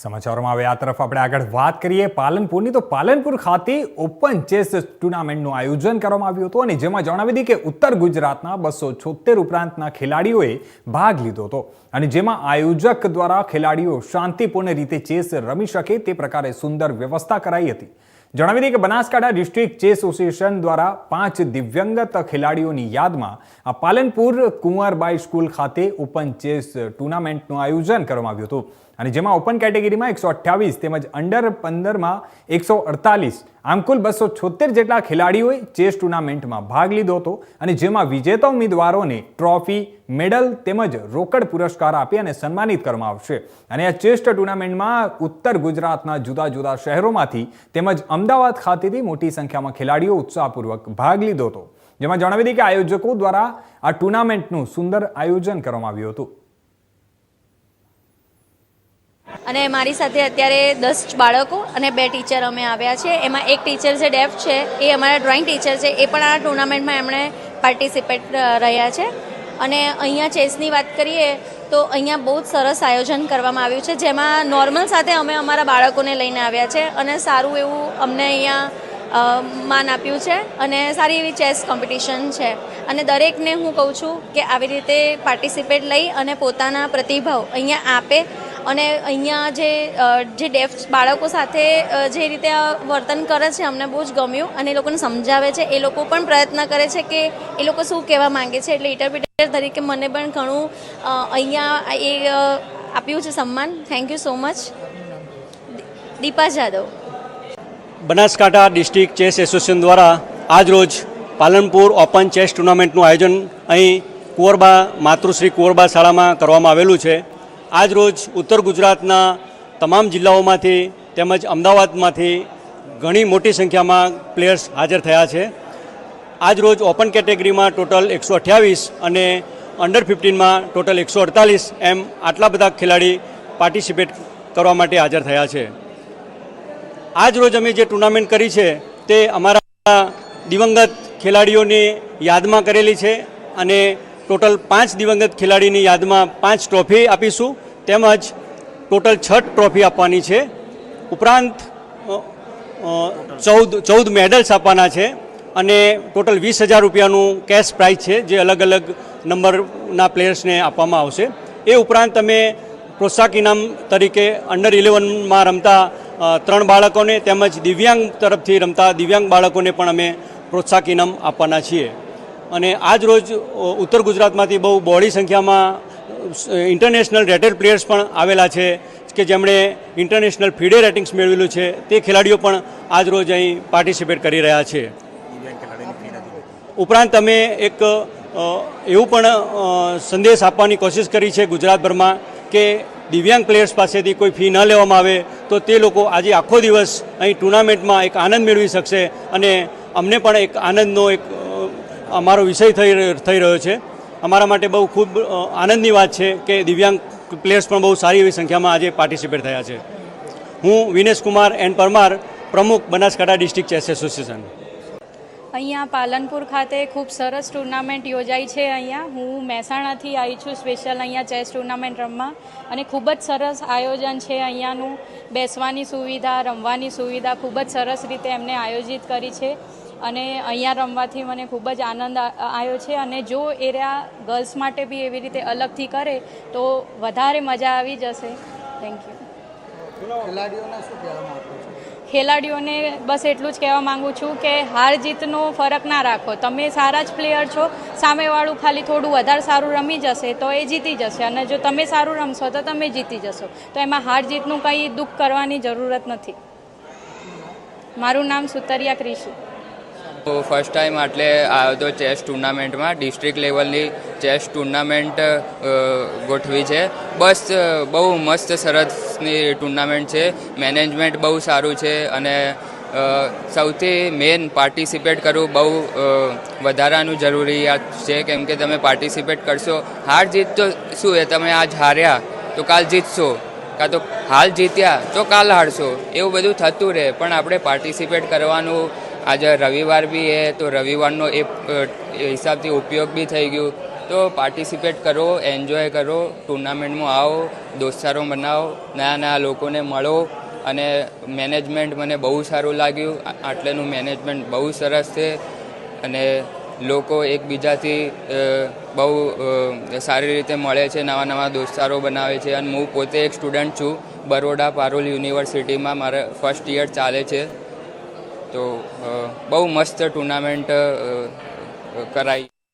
સમાચારોમાં હવે આ તરફ આપણે આગળ વાત કરીએ. પાલનપુરની તો પાલનપુર ખાતે ઓપન ચેસ ટુર્નામેન્ટનું આયોજન કરવામાં આવ્યું હતું અને જેમાં જણાવી દીધી કે ઉત્તર ગુજરાતના બસો છોતેર ઉપરાંતના ખેલાડીઓએ ભાગ લીધો હતો. અને જેમાં આયોજક દ્વારા ખેલાડીઓ શાંતિપૂર્ણ રીતે ચેસ રમી શકે તે પ્રકારે સુંદર વ્યવસ્થા કરાઈ હતી. જણાવી દઈએ કે બનાસકાંઠા ડિસ્ટ્રિક્ટ ચેસ એસોસિએશન દ્વારા પાંચ દિવ્યંગત ખેલાડીઓની યાદમાં આ પાલનપુર કુંવરબાઈ સ્કૂલ ખાતે ઓપન ચેસ ટુર્નામેન્ટનું આયોજન કરવામાં આવ્યું હતું. અને જેમાં ઓપન કેટેગરીમાં એકસો અઠ્યાવીસ તેમજ અંડર પંદરમાં એકસો અડતાલીસ. આમ કુલ બસો છોતેર જેટલા ખેલાડીઓએ ચેસ ટુર્નામેન્ટમાં ભાગ લીધો હતો અને જેમાં વિજેતા ઉમેદવારોને ટ્રોફી મેડલ તેમજ રોકડ પુરસ્કાર આપી અને સન્માનિત કરવામાં આવશે. અને આ ચેસ ટુર્નામેન્ટમાં ઉત્તર ગુજરાતના જુદા જુદા શહેરોમાંથી તેમજ અમદાવાદ ખાતેથી મોટી સંખ્યામાં ખેલાડીઓ ઉત્સાહપૂર્વક ભાગ લીધો હતો. જેમાં જણાવી દઈએ કે આયોજકો દ્વારા આ ટુર્નામેન્ટનું સુંદર આયોજન કરવામાં આવ્યું હતું. અને મારી સાથે અત્યારે દસ બાળકો અને બે ટીચર અમે આવ્યા છે. એમાં એક ટીચર છે, ડેફ છે. એ અમારા ડ્રોઈંગ ટીચર છે. એ પણ આ ટુર્નામેન્ટમાં એમણે પાર્ટિસિપેટ રહ્યા છે. અને અહીંયા ચેસની વાત કરીએ તો અહીંયા બહુ જ સરસ આયોજન કરવામાં આવ્યું છે. જેમાં નોર્મલ સાથે અમે અમારા બાળકોને લઈને આવ્યા છે અને સારું એવું અમને અહીંયા માન આપ્યું છે અને સારી એવી ચેસ કોમ્પિટિશન છે. અને દરેકને હું કહું છું કે આવી રીતે પાર્ટિસિપેટ લઈ અને પોતાના પ્રતિભાવ અહીંયા આપે અને અહીંયા જે જે ડેફ, બાળકો સાથે જે રીતે વર્તન કરે છે, અમને બહુ જ ગમ્યું અને એ લોકોને સમજાવે છે. એ લોકો પણ પ્રયત્ન કરે છે કે એ લોકો શું કહેવા માંગે છે. એટલે ઇન્ટરપ્રિટર તરીકે મને પણ ઘણું અહીંયા એ આપ્યું છે સન્માન. Thank you so much Deepa Jadav. Banaskantha district chess association દ્વારા આજરોજ પાલનપુર ઓપન ચેસ ટુર્નામેન્ટનું આયોજન અહીં કુંવરબા, માતૃશ્રી કુંવરબા શાળામાં કરવામાં આવેલું છે. આજરોજ ઉત્તર ગુજરાતના તમામ જિલ્લાઓમાંથી તેમજ અમદાવાદમાંથી ઘણી મોટી સંખ્યામાં પ્લેયર્સ હાજર થયા છે. આજરોજ ઓપન કેટેગરીમાં ટોટલ એકસો અને અંડર ફિફ્ટીનમાં ટોટલ એકસો અડતાલીસ એમ આટલા બધા ખેલાડી પાર્ટિસિપેટ કરવા માટે હાજર થયા છે. આજ રોજ અમે જે ટુર્નામેન્ટ કરી છે તે અમારા દિવંગત ખેલાડીઓની યાદમાં કરેલી છે અને ટોટલ પાંચ દિવંગત ખેલાડીની યાદમાં પાંચ ટ્રોફી આપીશું. તેમજ ટોટલ છ ટ્રોફી આપવાની છે. ઉપરાંત ચૌદ ચૌદ મેડલ્સ આપવાના છે અને ટોટલ વીસ હજાર રૂપિયાનું કેશ પ્રાઇઝ છે જે અલગ અલગ નંબરના પ્લેયર્સને આપવામાં આવશે. એ ઉપરાંત તમે પ્રોત્સાહક ઇનામ તરીકે અંડર ઇલેવનમાં રમતા ત્રણ બાળકોને તેમજ દિવ્યાંગ તરફથી રમતા દિવ્યાંગ બાળકોને પણ અમે પ્રોત્સાહક ઇનામ આપવાના છીએ. અને આજ રોજ ઉત્તર ગુજરાતમાંથી બહુ બહોળી સંખ્યામાં ઇન્ટરનેશનલ રેટેડ પ્લેયર્સ પણ આવેલા છે, કે જેમણે ઇન્ટરનેશનલ ફીડે રેટિંગ્સ મેળવેલું છે, તે ખેલાડીઓ પણ આજ રોજ અહીં પાર્ટિસિપેટ કરી રહ્યા છે. ઉપરાંત અમે એક એવું પણ સંદેશ આપવાની કોશિશ કરી છે ગુજરાતભરમાં કે દિવ્યાંગ પ્લેયર્સ પાસેથી કોઈ ફી ન લેવામાં આવે, તો તે લોકો આજે આખો દિવસ અહીં ટુર્નામેન્ટમાં એક આનંદ મેળવી શકશે અને અમને પણ એક આનંદનો એક અમારો વિષય થઈ થઈ રહ્યો છે. અમારા માટે બહુ ખૂબ આનંદની વાત છે કે દિવ્યાંગ પ્લેયર્સ પણ બહુ સારી એવી સંખ્યામાં આજે પાર્ટિસિપેટ થયા છે. હું વિનેશ કુમાર એન પરમાર, પ્રમુખ બનાસકાંઠા ડિસ્ટ્રિક્ટ ચેસ એસોસિએશન. અહીંયા પાલનપુર ખાતે ખૂબ સરસ ટુર્નામેન્ટ યોજાઈ છે અહીંયા. હું મહેસાણાથી આવી છું સ્પેશિયલ અહીંયા ચેસ ટુર્નામેન્ટ રમવા. અને ખૂબ જ સરસ આયોજન છે અહીંયાનું. બેસવાની સુવિધા, રમવાની સુવિધા ખૂબ જ સરસ રીતે એમને આયોજિત કરી છે. અને અહીંયા રમવાથી મને ખૂબ જ આનંદ આવ્યો છે અને જો એરિયા ગર્લ્સ માટે બી એવી રીતે અલગથી કરે તો વધારે મજા આવી જશે. થેન્ક યુ ખેલાડીઓને બસ એટલું જ કહેવા માંગુ છું કે હાર જીતનો ફરક ના રાખો. તમે સારા જ પ્લેયર છો સામેવાળું ખાલી થોડું વધારે સારું રમી જશે તો એ જીતી જશે. અને જો તમે સારું રમશો તો તમે જીતી જશો. તો એમાં હાર જીતનું કંઈ દુઃખ કરવાની જરૂરત નથી. મારું નામ સુતરિયા ક્રિશી. હું ફર્સ્ટ ટાઈમ આટલે આવ્યો હતો ચેસ ટુર્નામેન્ટમાં ડિસ્ટ્રિક્ટ લેવલની ચેસ ટુર્નામેન્ટ ગોઠવી છે. બસ બહુ મસ્ત સરસની ટુર્નામેન્ટ છે. મેનેજમેન્ટ બહુ સારું છે અને સૌથી મેન પાર્ટિસિપેટ કરવું બહુ વધારાનું જરૂરિયાત છે. કેમ કે તમે પાર્ટિસિપેટ કરશો, હાર જીત તો શું એ? તમે આજ હાર્યા, તો કાલ જીતશો. કાં તો હાલ જીત્યા, તો કાલ હારશો. એવું બધું થતું રહે. પણ આપણે પાર્ટિસિપેટ કરવાનું આજે રવિવાર બી એ તો રવિવારનો એ હિસાબથી ઉપયોગ બી થઈ ગયું. તો પાર્ટિસિપેટ કરો એન્જોય કરો ટુર્નામેન્ટમાં આવો, દોસ્તારો બનાવો નયા નયા લોકોને મળો અને મેનેજમેન્ટ મને બહુ સારું લાગ્યું. આટલેનું મેનેજમેન્ટ બહુ સરસ છે અને લોકો એકબીજાથી બહુ સારી રીતે મળે છે, નવા નવા દોસ્તારો બનાવે છે. અને હું પોતે એક સ્ટુડન્ટ છું, બરોડા પારુલ યુનિવર્સિટીમાં મારે ફર્સ્ટ યર ચાલે છે. તો બહુ મસ્ત ટુર્નામેન્ટ કરાઈ.